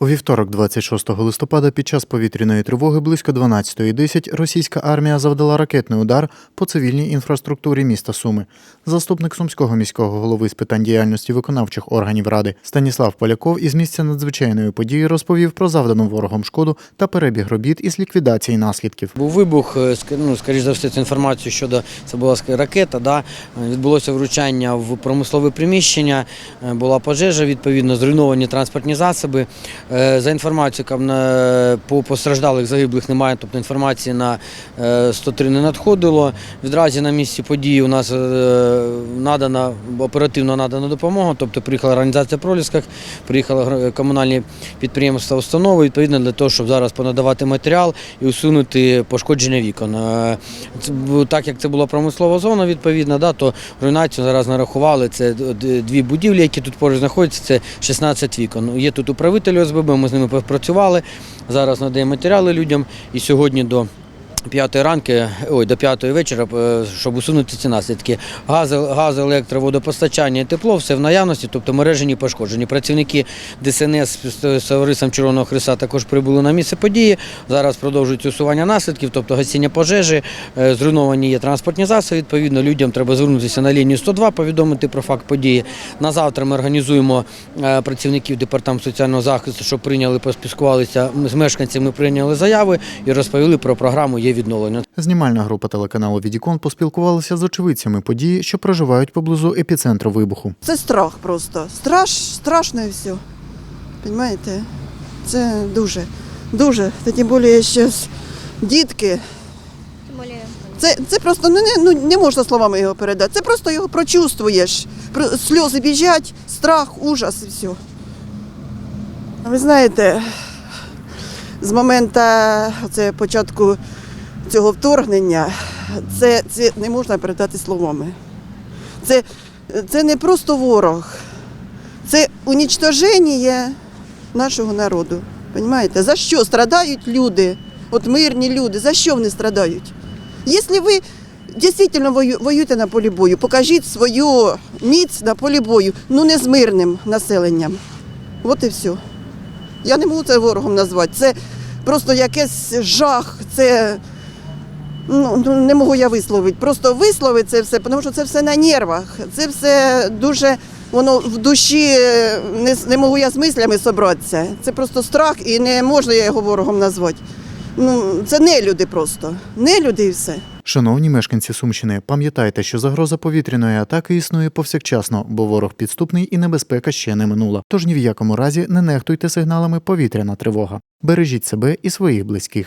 У вівторок, 26 листопада, під час повітряної тривоги близько 12.10 російська армія завдала ракетний удар по цивільній інфраструктурі міста Суми. Заступник сумського міського голови з питань діяльності виконавчих органів ради Станіслав Поляков із місця надзвичайної події розповів про завдану ворогом шкоду та перебіг робіт із ліквідації наслідків. Був вибух, е, ну, скоріш за все, інформацію щодо це була ракета. Да? Е, Відбулося вручання в промислове приміщення, е, була пожежа, відповідно, зруйновані транспортні засоби. Е, За інформацією, по постраждалих загиблих немає, тобто інформації на е, 103 не надходило. Відразу на місці події у нас е, надана оперативно надана допомога, тобто приїхала організація «Пролісках», приїхали комунальні підприємства, установи, відповідно для того, щоб зараз понадавати матеріал і усунути пошкодження вікон. Е, Так як це була промислова зона, відповідно, да, то руйнацію зараз нарахували. Це дві будівлі, які тут поруч знаходяться, це 16 вікон. Є тут управителі Ми з ними попрацювали. Зараз надаємо матеріали людям і сьогодні до. П'ятої ранки, ой, до п'ятої вечора, е, щоб усунути ці наслідки. Газ, газ, електро, водопостачання тепло, все в наявності, тобто мережі не пошкоджені. Працівники ДСНС з Товарисом Червоного Христа також прибули на місце події. Зараз продовжують усування наслідків, тобто гасіння пожежі, е, зруйновані є транспортні засоби. Відповідно, людям треба звернутися на лінію 102, повідомити про факт події. На завтра ми організуємо е, працівників департаменту соціального захисту, щоб прийняли, поспілкувалися з мешканцями, прийняли заяви і розповіли про програму є відновлення. Знімальна група телеканалу Відікон поспілкувалася з очевидцями події, що проживають поблизу епіцентру вибуху. Це страх просто. Страш, страшно і все. Понимаєте? Це дуже, дуже. Та тим більше зараз дітки. Це, це просто ну, не, ну, не можна словами його передати. Це просто його прочувствуєш. Сльози біжать, страх, ужас і все. Ви знаєте, з моменту початку цього вторгнення це, це не можна передати словами. Це, це не просто ворог, це унічтоження нашого народу. Понимаєте? За що страдають люди? От мирні люди, за що вони страдають? Якщо ви дійсно воюєте на полі бою, покажіть свою міць на полі бою, ну не з мирним населенням. От і все. Я не можу це ворогом назвати. Це просто якийсь жах, це ну, ну, не можу я висловити. Просто висловити це все, тому що це все на нервах. Це все дуже воно в душі е, не, не можу я з мислями зібратися. Це просто страх і не можна я його ворогом назвати. Ну, це не люди просто. Не люди і все. Шановні мешканці Сумщини, пам'ятайте, що загроза повітряної атаки існує повсякчасно, бо ворог підступний і небезпека ще не минула. Тож ні в якому разі не нехтуйте сигналами повітряна тривога. Бережіть себе і своїх близьких.